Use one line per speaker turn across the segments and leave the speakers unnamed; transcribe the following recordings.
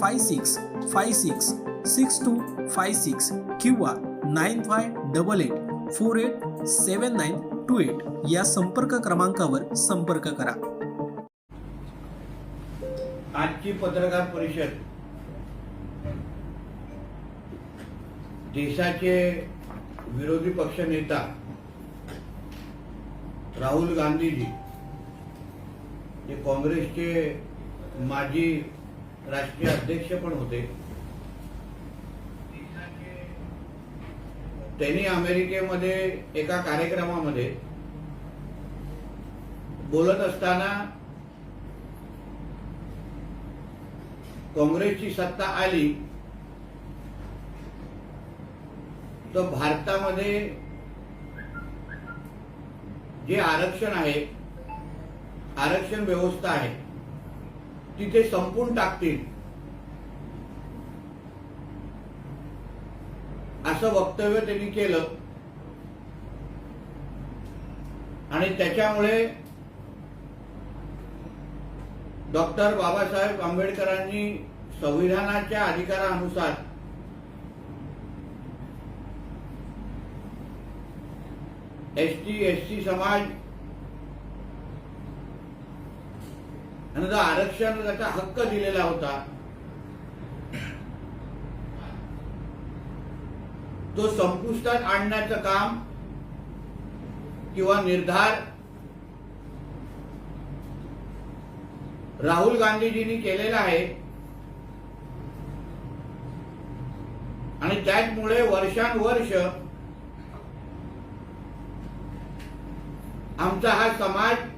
five six five six six two five six किंवा nine five double eight four eight seven nine two eight या संपर्क क्रमांकावर संपर्क करा.
आजची पत्रकार परिषद देशाचे विरोधी पक्ष नेता राहुल गांधीजी जे काँग्रेसचे माजी राष्ट्रीय अध्यक्ष पण होते. त्यांनी अमेरिकेमध्ये एका कार्यक्रमामध्ये बोलत असताना काँग्रेसची सत्ता आली तर भारतामध्ये जे आरक्षण आहे आरक्षण व्यवस्था आहे तिथे संपून टाकतील. असं वक्तव्य त्यांनी केलं. आणि त्याच्यामुळे डॉक्टर बाबासाहेब आंबेडकरांनी संविधानाच्या अधिकारानुसार एस टी एस सी समाज आणि जो आरक्षण त्याचा हक्क दिलेला होता तो संपुष्टात आणण्याचं काम किंवा निर्धार राहुल गांधीजींनी केलेला आहे. आणि त्याचमुळे वर्षानुवर्ष आमचा हा समाज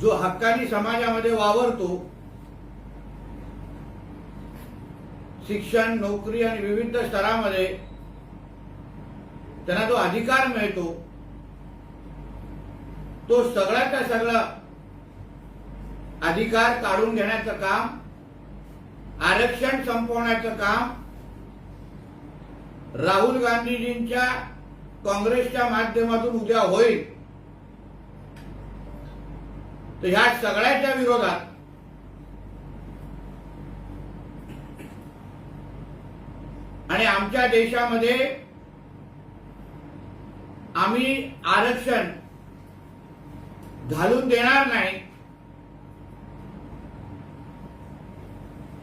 जो हक्कानी समाजामध्ये वावरतो शिक्षण नोकरी आणि विविध स्तरामध्ये त्यांना जो अधिकार मिळतो तो सगळ्याचा सगळा अधिकार काढून घेण्याचं काम आरक्षण संपवण्याचं काम राहुल गांधीजींच्या काँग्रेसच्या माध्यमातून उद्या होईल. तर ह्या सगळ्याच्या विरोधात आणि आमच्या देशामध्ये आम्ही आरक्षण घालून देणार नाही.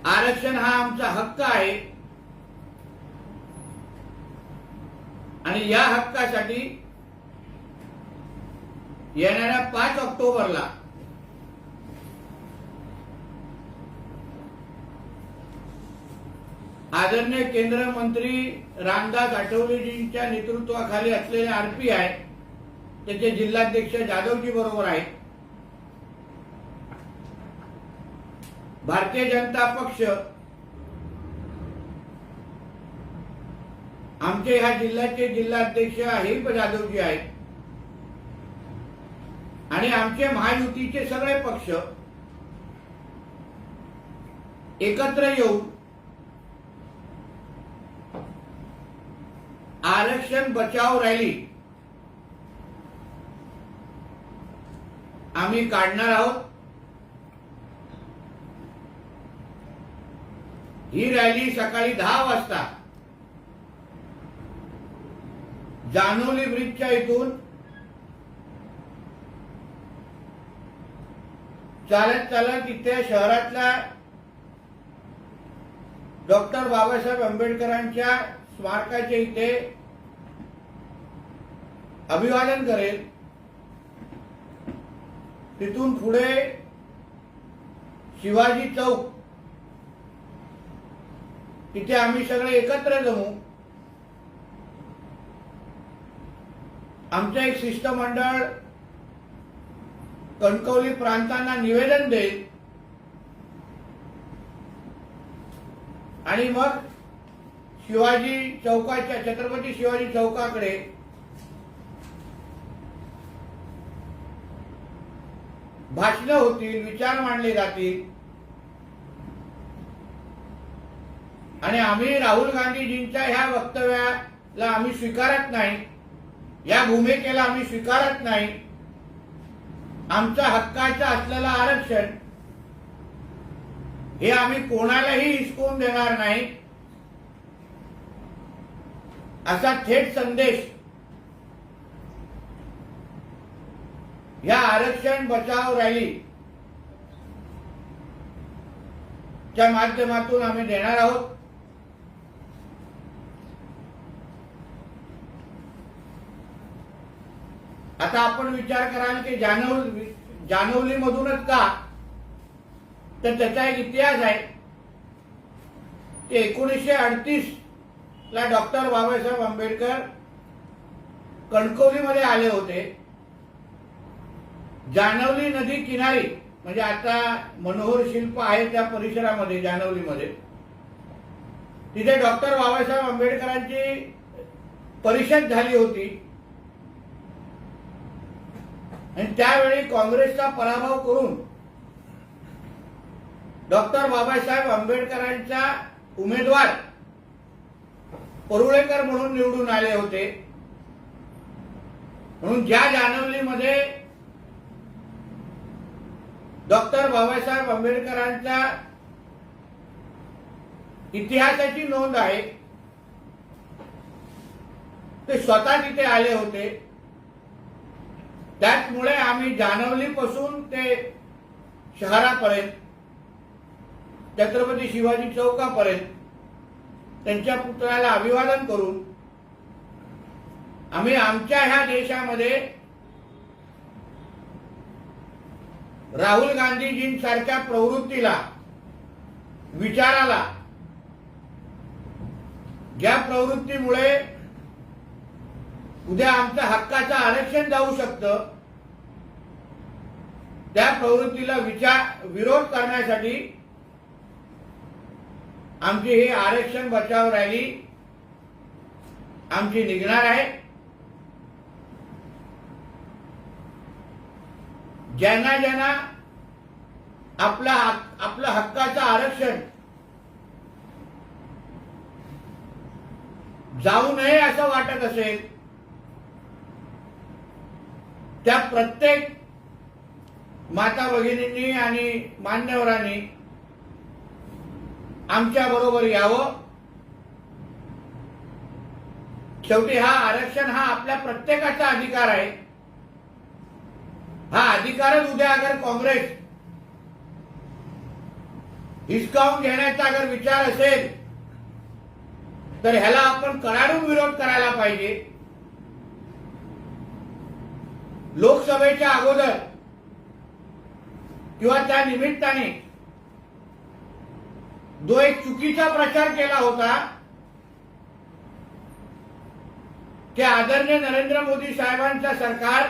आरक्षण हा आमचा हक्क आहे. आणि या हक्कासाठी येणाऱ्या पाच ऑक्टोबरला आदरणीय केंद्र मंत्री रामदास आठवलेजींच्या नेतृत्वाखाली असलेले आरपीआय त्याचे जिल्हाध्यक्ष जाधवजी बरोबर आहेत. भारतीय जनता पक्ष आमचे ह्या जिल्ह्याचे जिल्हाध्यक्ष अहिब जाधवजी आहेत. आणि आमचे महायुतीचे सगळे पक्ष एकत्र येऊन आरक्षण बचाव रॅली. आम्ही काढणार आहोत. ही रॅली सकाळी दहा वाजता जानोली ब्रिजच्या इथून चालत चालत इथे शहरातल्या डॉक्टर बाबासाहेब आंबेडकरांच्या स्मारकाच्या इथे अभिवादन करेल. तिथून पुढे शिवाजी चौक. तिथे आम्ही सगळे एकत्र जमू. आमचं एक शिष्टमंडळ कणकवली प्रांतांना निवेदन देईल. आणि मग शिवाजी चौकाच्या छत्रपती शिवाजी चौकाकडे भाषणं होतील विचार मांडले जातील. आणि आम्ही राहुल गांधीजींच्या ह्या वक्तव्याला आम्ही स्वीकारत नाही. या भूमिकेला आम्ही स्वीकारत नाही. आमच्या हक्काचं असलेलं आरक्षण हे आम्ही कोणालाही हिसकवून देणार नाही. असा थेट संदेश या आरक्षण बचाव रॅली च्या माध्यमातून आम्ही देणार आहोत. आता आपण विचार कराल की जानवली जानवली मधूनच का? तर त्याचा एक इतिहास आहे. ते एकोणीसशे अडतीस ला डॉक्टर बाबासाहेब आंबेडकर कणकवलीमध्ये आले होते. जानवली नदी किनारी म्हणजे आता मनोहर शिल्प आहे त्या परिसरामध्ये जानवलीमध्ये तिथे डॉक्टर बाबासाहेब आंबेडकरांची परिषद झाली होती. आणि त्यावेळी काँग्रेसचा पराभव करून डॉक्टर बाबासाहेब आंबेडकरांचा उमेदवार परुळेकर म्हणून निवडून आले होते. म्हणून ज्या जानवलीमध्ये डॉक्टर बाबासाहेब आंबेडकरांच्या इतिहासाची नोंद आहे. ते स्वतः तिथे आले होते. त्याचमुळे आम्ही जानवलीपासून ते शहरापर्यंत छत्रपती शिवाजी चौकापर्यंत त्यांच्या पुतळ्याला अभिवादन करून आम्ही आमच्या ह्या देशामध्ये राहुल गांधीजींसारख्या प्रवृत्तीला विचाराला ज्या प्रवृत्तीमुळे उद्या आमच्या हक्काचं आरक्षण जाऊ शकतं. त्या प्रवृत्तीला विचार विरोध करण्यासाठी आमची ही आरक्षण बचाव रॅली आमची निघणार आहे. ज्यांना ज्यांना आपला आपलं हक्काचं आरक्षण जाऊ नये असं वाटत असेल त्या प्रत्येक माता भगिनींनी आणि मान्यवरांनी आमच्या बरोबर यावं. शेवटी हा आरक्षण हा आपल्या प्रत्येकाचा अधिकार आहे. हा अधिकारच उद्या अगर काँग्रेस हिसकावून घेण्याचा अगर विचार असेल तर ह्याला आपण कडाडून विरोध करायला पाहिजे. लोकसभेच्या अगोदर किंवा त्या निमित्ताने जो एक चुकीचा प्रचार केला होता की आदरणीय नरेंद्र मोदी साहेबांचं सरकार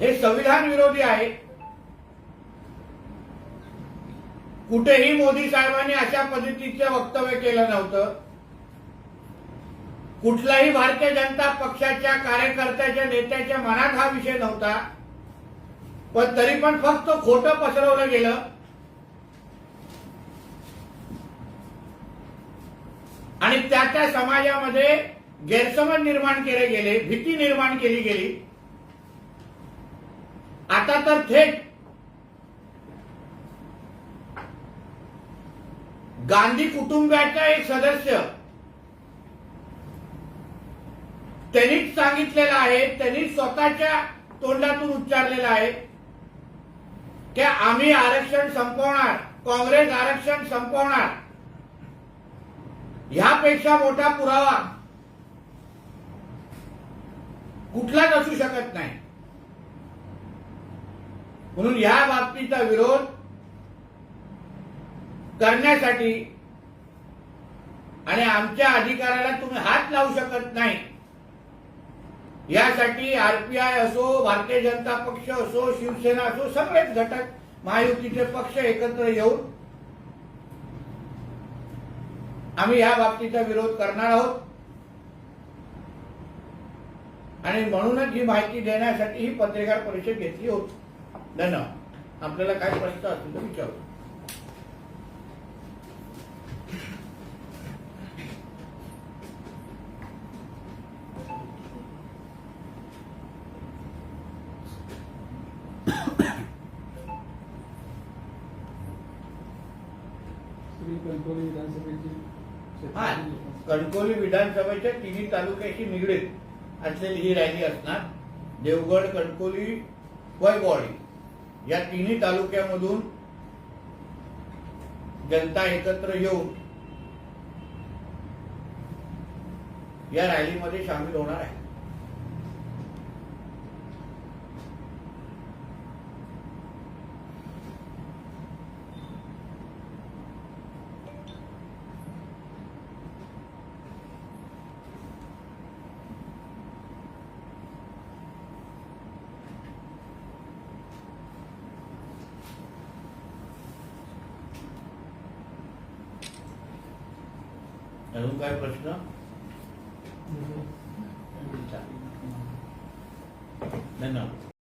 हे संविधान विरोधी आहे. कुठेही मोदी साहेबांनी अशा पद्धतीचं वक्तव्य केलं नव्हतं. कुठलाही भारतीय जनता पक्षाच्या कार्यकर्त्याच्या नेत्याच्या मनात हा विषय नव्हता. पण तरी पण फक्त खोटं पसरवलं गेलं. आणि त्या त्या समाजामध्ये गैरसमज निर्माण केले गेले भीती निर्माण केली गेली. आता तर थेट गांधी कुटुंबाचा एक सदस्य त्यांनीच सांगितलेलं आहे त्यांनी स्वतःच्या तोंडातून उच्चारलेला आहे की आम्ही आरक्षण संपवणार काँग्रेस आरक्षण संपवणार. ह्यापेक्षा मोठा पुरावा कुठलाच असू शकत नाही. म्हणून या बाबतीचा विरोध करण्यासाठी आणि आमच्या अधिकाराला तुम्ही हात लावू शकत नाही. यासाठी आरपीआय असो भारतीय जनता पक्ष असो शिवसेना असो सगळेच घटक महायुतीचे पक्ष एकत्र येऊन आम्ही या बाबतीचा विरोध करणार आहोत. आणि म्हणूनच ही माहिती देण्यासाठी ही पत्रकार परिषद घेतली होती. धन्यवाद आपल्याला काय प्रश्न असतील तर विचारू. हा कणकवली विधानसभेच्या तिन्ही तालुक्याशी निगडीत असलेली ही रॅली असणार. देवगड कणकवली वैगवाडी या तिन्ही तालुक्यामधून जनता एकत्र येऊन या रॅलीमध्ये सामील होणार आहे. अजून काय प्रश्न धन्यवाद